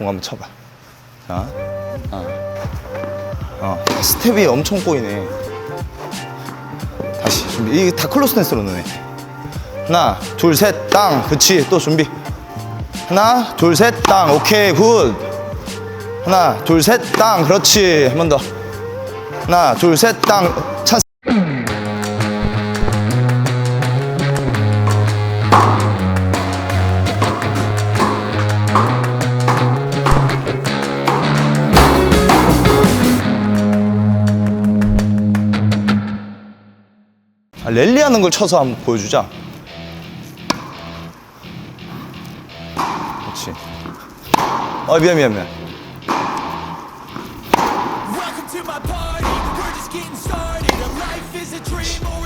공 한번 쳐봐. 자, 어. 어, 스텝이 엄청 꼬이네. 다시 준비. 이게 다 클로스 댄스로 넣네. 하나, 둘, 셋, 땅. 그치. 또 준비. 하나, 둘, 셋, 땅. 오케이, 굿. 하나, 둘, 셋, 땅. 그렇지. 한 번 더. 하나, 둘, 셋, 땅. 찬스. 아, 랠리 하는 걸 쳐서 한번 보여주자. 그렇지. 아, 미안, 미안, 미안. Dream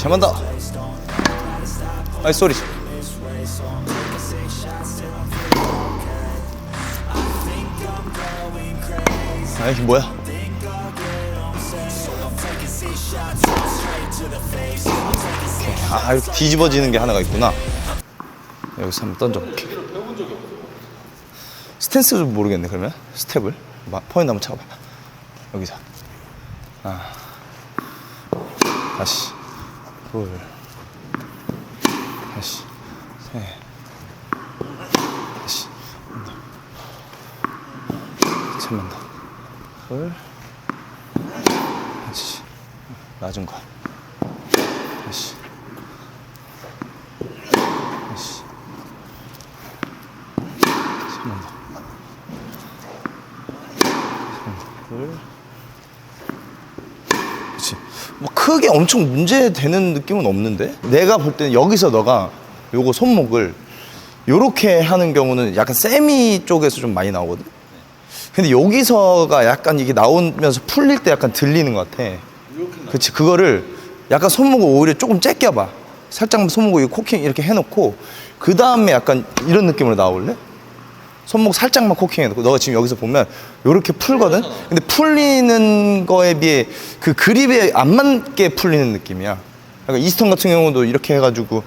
다시 한 번 더. 아이, 쏘리. 아, 이게 뭐야? 오케이. 아, 이렇게 뒤집어지는 게 하나가 있구나. 여기서 한번 던져볼게. 스탠스를 모르겠네, 그러면. 스텝을. 마- 포인트 한번 잡아봐. 여기서. 아. 다시. 둘. 다시. 셋. 다시. 더. 둘. 다시. 낮은 거. 다시. 한 번 더. 둘. 그치. 뭐 크게 엄청 문제되는 느낌은 없는데? 내가 볼 때는 여기서 너가 요거 손목을 요렇게 하는 경우는 약간 세미 쪽에서 좀 많이 나오거든? 근데 여기서가 약간 이게 나오면서 풀릴 때 약간 들리는 것 같아. 그치. 그거를 약간 손목을 오히려 조금 째껴봐. 살짝만 손목을 이 코킹 이렇게 해놓고, 그 다음에 약간 이런 느낌으로 나올래? 손목 살짝만 코킹 해 놓고 너가 지금 여기서 보면 이렇게 풀거든? 근데 풀리는 거에 비해 그 그립에 안 맞게 풀리는 느낌이야. 약간 이스턴 같은 경우도 이렇게 해가지고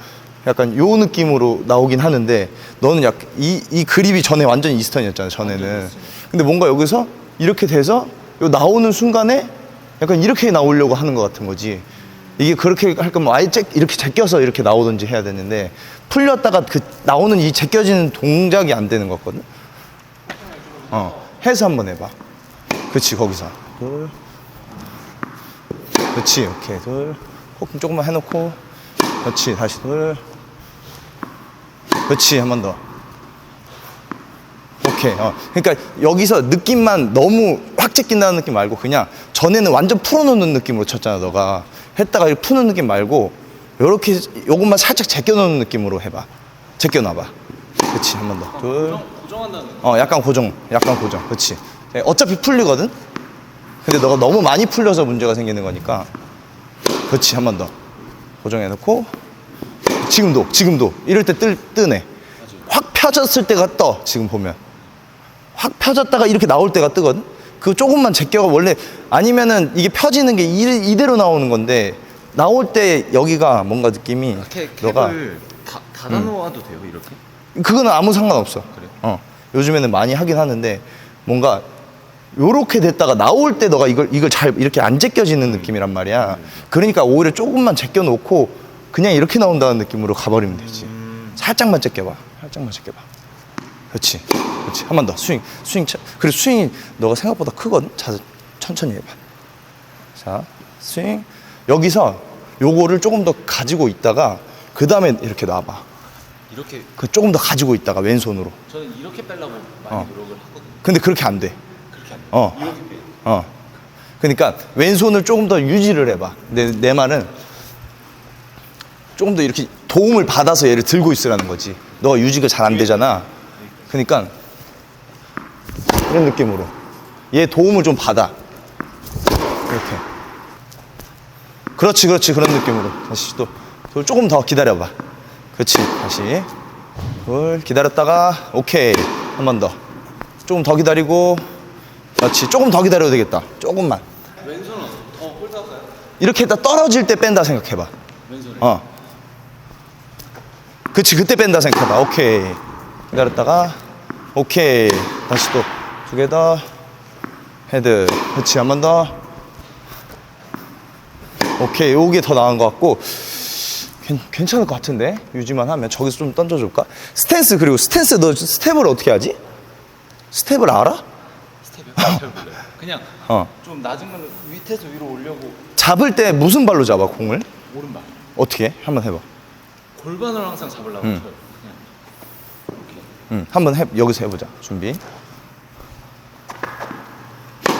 약간 요 느낌으로 나오긴 하는데 너는 약 이 이 그립이 전에 완전 이스턴이었잖아 전에는. 근데 뭔가 여기서 이렇게 돼서 요 나오는 순간에 약간 이렇게 나오려고 하는 것 같은 거지. 이게 그렇게 할 거면 아예 제, 이렇게 제껴서 이렇게 나오든지 해야 되는데 풀렸다가 그 나오는 이 제껴지는 동작이 안 되는 거거든. 어, 해서 한번 해봐. 그렇지 거기서 둘. 그렇지 오케이 둘. 호흡 조금만 해놓고. 그렇지 다시 둘. 그렇지 한 번 더. 오케이. 어. 그러니까 여기서 느낌만 너무 확 제낀다는 느낌 말고 그냥 전에는 완전 풀어놓는 느낌으로 쳤잖아 너가 했다가 이렇게 푸는 느낌 말고 요렇게 요것만 살짝 제껴놓는 느낌으로 해봐. 제껴놔봐. 그렇지 한 번 더. 둘. 어 약간 고정, 약간 고정. 그렇지. 어차피 풀리거든. 근데 너가 너무 많이 풀려서 문제가 생기는 거니까. 그렇지 한 번 더. 고정해놓고 지금도 지금도 이럴 때 뜰, 뜨네. 확 펴졌을 때가 떠 지금 보면. 확 펴졌다가 이렇게 나올 때가 뜨거든. 그 조금만 제껴가 원래 아니면은 이게 펴지는 게 이, 이대로 나오는 건데 나올 때 여기가 뭔가 느낌이 캐, 너가 캡을 다, 닫아 놓아도 돼요 이렇게? 그거는 아무 상관없어. 그래요? 어. 요즘에는 많이 하긴 하는데 뭔가 요렇게 됐다가 나올 때 너가 이걸 이걸 잘 이렇게 안 제껴지는 느낌이란 말이야. 그러니까 오히려 조금만 제껴 놓고 그냥 이렇게 나온다는 느낌으로 가버리면 되지. 살짝만 제껴봐. 살짝만 제껴봐. 그렇지. 그렇지. 한 번 더. 스윙. 스윙. 차- 그리고 스윙이 너가 생각보다 크거든. 자, 천천히 해봐. 자, 스윙. 여기서 요거를 조금 더 가지고 있다가 그 다음에 이렇게 놔봐. 이렇게 그 조금 더 가지고 있다가 왼손으로. 저는 이렇게 빼려고 많이 어. 노력을 하거든요 근데 그렇게 안 돼. 그렇게 안 돼요 어. 이렇게 빼요 어. 그러니까 왼손을 조금 더 유지를 해봐. 내, 내 말은 조금 더 이렇게 도움을 받아서 얘를 들고 있으라는 거지. 너가 유지가 잘 안 되잖아. 그러니까 이런 느낌으로 얘 도움을 좀 받아. 이렇게. 그렇지, 그렇지. 그런 느낌으로. 다시 또. 돌 조금 더 기다려봐. 그렇지. 다시. 돌 기다렸다가, 오케이. 한 번 더. 조금 더 기다리고. 그렇지. 조금 더 기다려도 되겠다. 조금만. 왼손은 더 홀드할까요? 이렇게 했다 떨어질 때 뺀다 생각해봐. 왼손에. 어. 그치, 그때 뺀다 생각해봐. 오케이. 기다렸다가, 오케이. 다시 또 두개 더. 헤드. 그치, 한번 더. 오케이. 요게 더 나은 것 같고. 괜, 괜찮을 것 같은데? 유지만 하면. 저기서 좀 던져줄까? 스탠스, 그리고 스탠스 너 스텝을 어떻게 하지? 스텝을 알아? 스텝이요? 잘 몰라요. 그냥 어. 좀 낮은 거는 밑에서 위로 올려고 잡을 때 무슨 발로 잡아, 공을? 오른발. 어떻게? 해? 한번 해봐. 골반을 항상 잡으려고 음. 쳐요. 응, 한번 해, 여기서 해보자. 준비.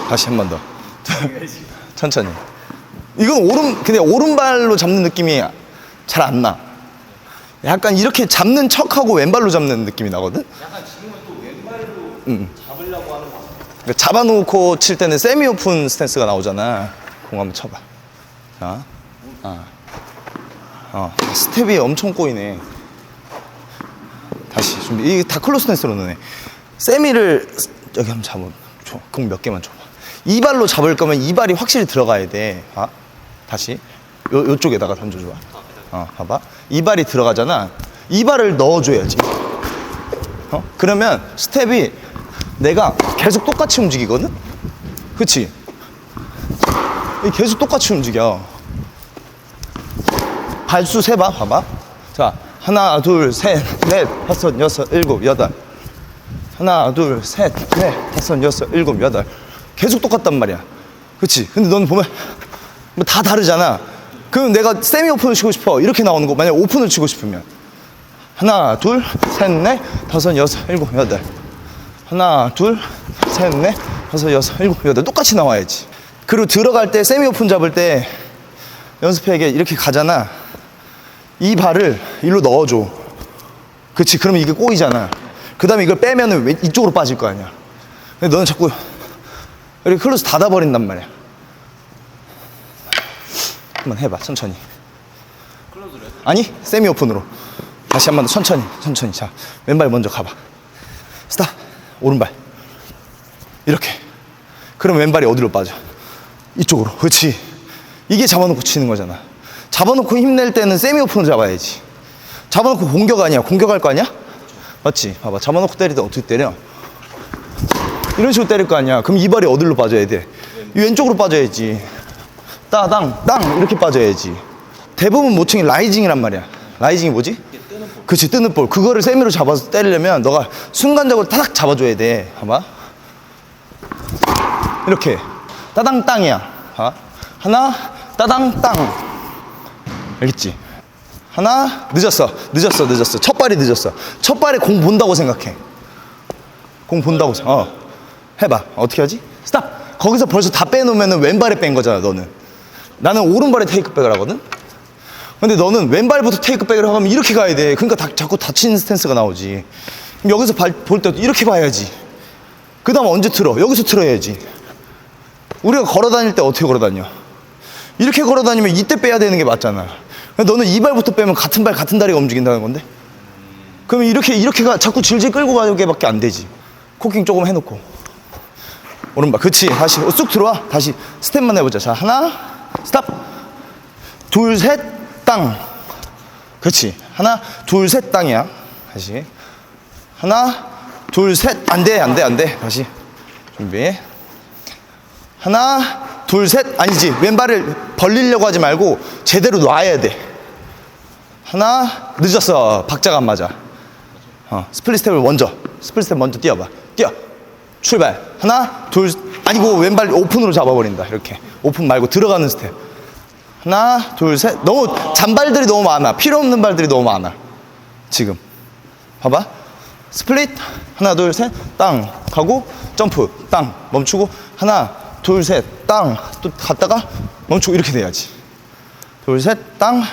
다시 한 번 더. 천천히. 이건 오른, 근데 오른발로 잡는 느낌이 잘 안 나. 약간 이렇게 잡는 척하고 왼발로 잡는 느낌이 나거든? 약간 지금은 또 왼발로 응. 잡으려고 하는 거. 그러니까 잡아놓고 칠 때는 세미 오픈 스탠스가 나오잖아. 공 한번 쳐봐. 자. 아. 어, 스텝이 엄청 꼬이네. 다시 준비. 이게 다 클로스 스탠스로 넣네. 세미를 여기 한번 잡아. 줘. 공몇 개만 줘봐. 이 발로 잡을 거면 이 발이 확실히 들어가야 돼. 아? 다시. 요, 요쪽에다가 던져줘. 어, 봐봐. 이 발이 들어가잖아. 이 발을 넣어줘야지. 어? 그러면 스텝이 내가 계속 똑같이 움직이거든? 그치? 이 계속 똑같이 움직여. 발수 세봐, 봐봐. 자, 하나, 둘, 셋, 넷, 다섯, 여섯, 일곱, 여덟. 하나, 둘, 셋, 넷, 다섯, 여섯, 일곱, 여덟. 계속 똑같단 말이야. 그치? 근데 넌 보면 뭐 다 다르잖아. 그럼 내가 세미 오픈을 치고 싶어. 이렇게 나오는 거. 만약 오픈을 치고 싶으면. 하나, 둘, 셋, 넷, 다섯, 여섯, 일곱, 여덟. 하나, 둘, 셋, 넷, 다섯, 여섯, 일곱, 여덟. 똑같이 나와야지. 그리고 들어갈 때, 세미 오픈 잡을 때 연습회에 이렇게 가잖아. 이 발을 일로 넣어줘. 그치. 그러면 이게 꼬이잖아. 그 다음에 이걸 빼면은 왼- 이쪽으로 빠질 거 아니야. 근데 너는 자꾸 이렇게 클로스 닫아버린단 말이야. 한번 해봐, 천천히. 아니 세미 오픈으로 다시 한 번 더 천천히 천천히 자 왼발 먼저 가봐 스탑 오른발 이렇게 그럼 왼발이 어디로 빠져 이쪽으로 그렇지 이게 잡아놓고 치는 거잖아 잡아놓고 힘낼 때는 세미 오픈을 잡아야지. 잡아놓고 공격 아니야. 공격할 거 아니야? 맞지? 봐봐. 잡아놓고 때릴 때 어떻게 때려? 이런 식으로 때릴 거 아니야. 그럼 이 발이 어디로 빠져야 돼? 이 왼쪽으로 빠져야지. 따당 땅! 이렇게 빠져야지. 대부분 모층이 라이징이란 말이야. 라이징이 뭐지? 그치 뜨는 볼. 그거를 세미로 잡아서 때리려면 너가 순간적으로 타닥 잡아줘야 돼. 봐봐. 이렇게. 따당 땅이야. 봐. 하나 따당 땅 알겠지? 하나 늦었어. 늦었어 늦었어. 첫 발이 늦었어. 첫 발에 공 본다고 생각해. 공 본다고 생각 어. 해봐. 어떻게 하지? 스탑! 거기서 벌써 다 빼놓으면 왼발에 뺀 거잖아 너는. 나는 오른발에 테이크백을 하거든? 근데 너는 왼발부터 테이크백을 하면 이렇게 가야 돼. 그러니까 다- 자꾸 다치는 스탠스가 나오지. 여기서 발볼 때도 이렇게 봐야지. 그 다음 언제 틀어? 여기서 틀어야지. 우리가 걸어 다닐 때 어떻게 걸어 다녀? 이렇게 걸어 다니면 이때 빼야 되는 게 맞잖아 너는 이 발부터 빼면 같은 발 같은 다리가 움직인다는 건데? 그러면 이렇게 이렇게가 자꾸 질질 끌고 가게밖에 안 되지. 코킹 조금 해놓고. 오른발. 그치. 다시. 어, 쑥 들어와. 다시. 스텝만 해보자. 자 하나. 스탑. 둘 셋 땅. 그렇지 하나 둘 셋. 땅이야. 다시. 하나 둘 셋. 안 돼. 안 돼. 안 돼. 다시. 준비. 하나 둘 셋 아니지. 왼발을 벌리려고 하지 말고 제대로 놔야 돼. 하나 늦었어. 박자가 안 맞아. 어, 스플릿 스텝을 먼저. 스플릿 스텝 먼저 뛰어봐. 뛰어. 출발. 하나 둘 아니고 왼발 오픈으로 잡아버린다. 이렇게. 오픈 말고 들어가는 스텝. 하나 둘 셋. 너무 잔발들이 너무 많아. 필요 없는 발들이 너무 많아. 지금. 봐봐. 스플릿. 하나 둘 셋. 땅. 가고 점프. 땅. 멈추고. 하나 둘 셋 땅. 또 갔다가 멈추고 이렇게 돼야지. 둘 셋 땅.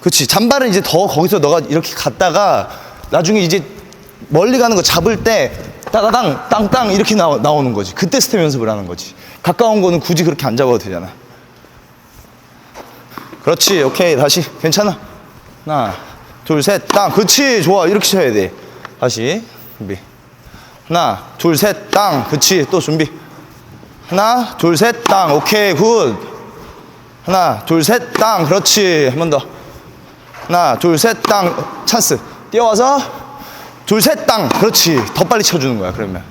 그렇지 잔발은 이제 더 거기서 너가 이렇게 갔다가 나중에 이제 멀리 가는 거 잡을 때 따다당 땅땅 이렇게 나오, 나오는 거지. 그때 스텝 연습을 하는 거지. 가까운 거는 굳이 그렇게 안 잡아도 되잖아. 그렇지. 오케이. 다시. 괜찮아. 하나 둘 셋 땅. 그렇지 좋아. 이렇게 쳐야 돼. 다시. 준비. 하나 둘 셋 땅. 그렇지 또 준비 하나 둘 셋 땅. 오케이 굿. 하나 둘 셋 땅. 그렇지. 한 번 더. 하나 둘 셋 땅. 찬스. 뛰어와서 둘 셋 땅. 그렇지. 더 빨리 쳐주는 거야 그러면.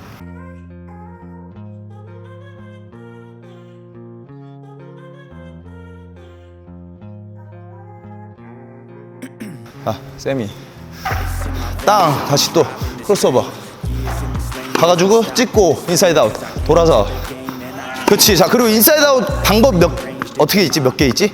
아 세미 땅. 다시 또. 크로스오버. 가가지고 찍고 인사이드 아웃. 돌아서 그렇지 자 그리고 인사이드 아웃 방법 몇 어떻게 있지? 몇 개 있지